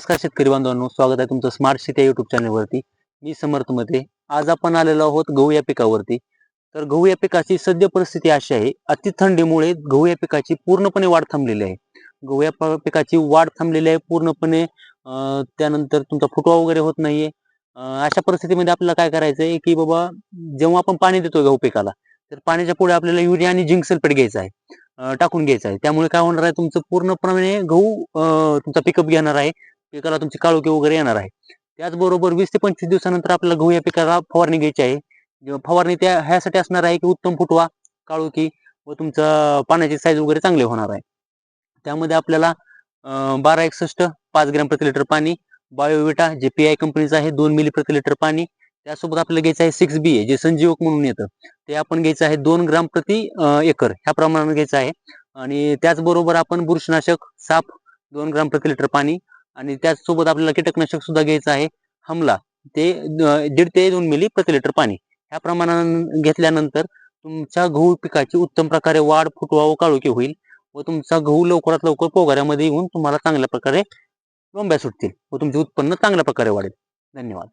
नमस्कार शेतकरी बांधवांनो स्वागत आहे तुमचं स्मार्ट शेती युट्यूब चॅनलवरती मी समर्थमध्ये आज आपण आलेलो आहोत गहू या पिकावरती. तर गहू या पिकाची सद्य परिस्थिती अशी आहे अति थंडीमुळे गहू या पिकाची पूर्णपणे वाढ थांबलेली आहे. गहू या पिकाची वाढ थांबलेली आहे पूर्णपणे त्यानंतर तुमचा फुटवा वगैरे होत नाहीये. अशा परिस्थितीमध्ये आपल्याला काय करायचं आहे की बाबा जेव्हा आपण पाणी देतो गहू पिकाला तर पाण्याच्या पुढे आपल्याला युरिया आणि झिंक सल्फेट घ्यायचा आहे. टाकून घ्यायचं आहे. त्यामुळे काय होणार आहे तुमचं पूर्णपणे गहू तुमचा पिकअप घेणार आहे. पिकाला तुमची काळोखी वगैरे येणार आहे. त्याचबरोबर वीस ते पंचवीस दिवसानंतर आपल्याला गहू या पिकाला फवारणी घ्यायची आहे. फवारणी त्या ह्यासाठी असणार आहे की उत्तम फुटवा काळोखी व तुमचं पाण्याची साईज वगैरे चांगले होणार आहे. त्यामध्ये आपल्याला बारा एकसष्ट पाच ग्रॅम प्रति लिटर पाणी बायोविटा जे पी आय कंपनीचं आहे दोन मिली प्रति लिटर पाणी त्यासोबत आपल्याला घ्यायचं आहे सिक्स बी ए जे संजीवक म्हणून येतं. ते आपण घ्यायचं आहे दोन ग्राम प्रति एकर ह्या प्रमाणात घ्यायचं आहे. आणि त्याचबरोबर आपण बुरशीनाशक साप दोन ग्राम प्रति लिटर पाणी आणि त्याचसोबत आपल्याला कीटकनाशक सुद्धा घ्यायचं आहे. हमला ते दीड ते दोन मिली प्रति लिटर पाणी. ह्या प्रमाणात घेतल्यानंतर तुमच्या गहू पिकाची उत्तम प्रकारे वाढ फुटवा व काळोखी होईल व तुमचा गहू लवकरात लवकर पोगाऱ्यामध्ये येऊन तुम्हाला चांगल्या प्रकारे लोंब्या सुटतील व तुमचे उत्पन्न चांगल्या प्रकारे वाढेल. धन्यवाद.